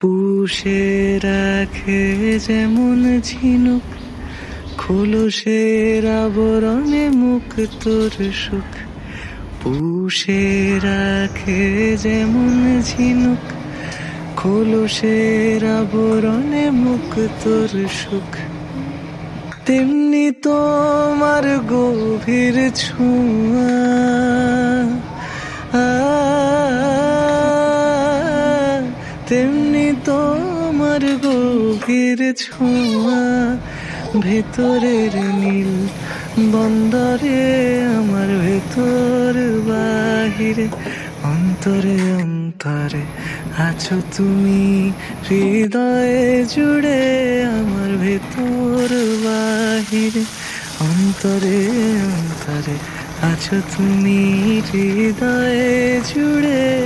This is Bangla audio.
পুষে রাখে যেমন ঝিনুক, খোলসের আবরণে মুখ তোর সুখ। পুষে রাখে যেমন ঝিনুক, খোলসের আবরণে মুখ তোর সুখ। তেমনি তোমার গভীর ছোঁয়া তেমনি তোমার গভীর ছোঁয়া, ভেতরের নীল বন্দরে, আমার ভেতর বাহিরে, অন্তরে অন্তরে আছো তুমি। হৃদয়ে জুড়ে আমার ভেতর বাহিরে, অন্তরে অন্তরে আছো তুমি। হৃদয়ে জুড়ে